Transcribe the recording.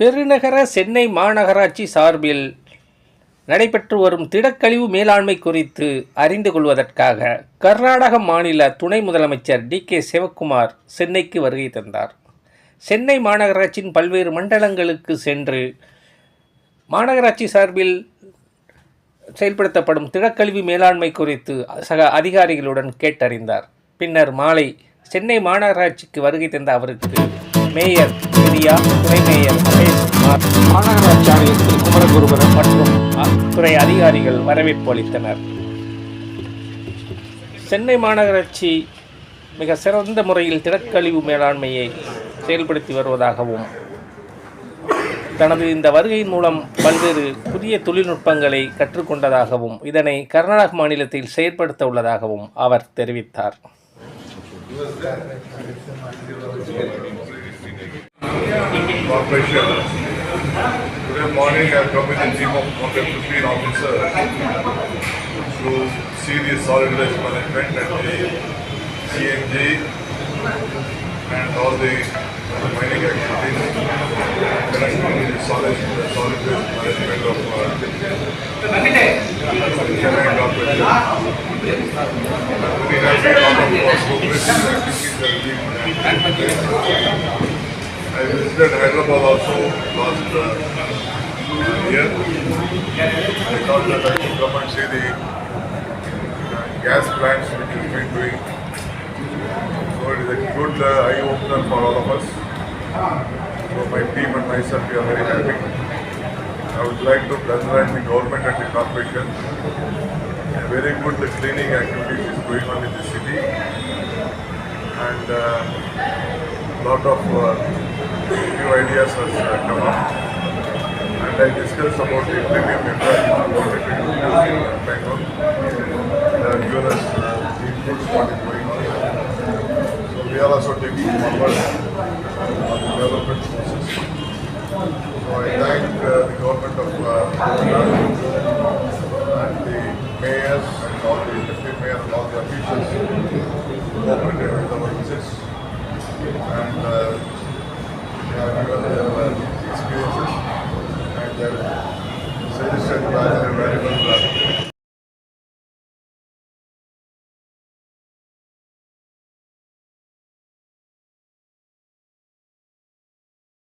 பெருநகர சென்னை மாநகராட்சி சார்பில் நடைபெற்று வரும் திடக்கழிவு மேலாண்மை குறித்து அறிந்து கொள்வதற்காக கர்நாடக மாநில துணை முதலமைச்சர் டி கே சிவக்குமார் சென்னைக்கு வருகை தந்தார். சென்னை மாநகராட்சியின் பல்வேறு மண்டலங்களுக்கு சென்று மாநகராட்சி சார்பில் செயல்படுத்தப்படும் திடக்கழிவு மேலாண்மை குறித்து சக அதிகாரிகளுடன் கேட்டறிந்தார். பின்னர் மாலை சென்னை மாநகராட்சிக்கு வருகை தந்த அவருக்கு மேயர் பிரியா துணை மேயர் மகேஷ்குமார் மாநகராட்சி திரு குமரகுருபரன் மற்றும் துறை அதிகாரிகள் வரவேற்பு அளித்தனர் சென்னை மாநகராட்சி மிக சிறந்த முறையில் திடக்கழிவு மேலாண்மையை செயல்படுத்தி வருவதாகவும் தனது இந்த வருகையின் மூலம் பல்வேறு புதிய தொழில்நுட்பங்களை கற்றுக்கொண்டதாகவும் இதனை கர்நாடக மாநிலத்தில் செயற்படுத்த உள்ளதாகவும் அவர் தெரிவித்தார் Corporation. Morning I have come with a team of more than 15 officers to see the solid waste management and the CNG and all the mining activities. Connected the solid, solid waste management of uh, Chennai. I visited Hyderabad also last uh, year. I thought that I should come and see the gas plants which has been doing. So it is a good uh, eye opener for all of us. So my team and myself we are very happy. I would like to congratulate the government and the corporation. A very good cleaning activities is going on in the city. And uh, lot of uh, new ideas has uh, come up. I discussed about the premium in uh, Bangalore. Have us uh, the inputs what is going on. So we are also taking forward on the development process. So I thank uh, the government of uh, and the mayors and all the deputy mayor and all the officials Right.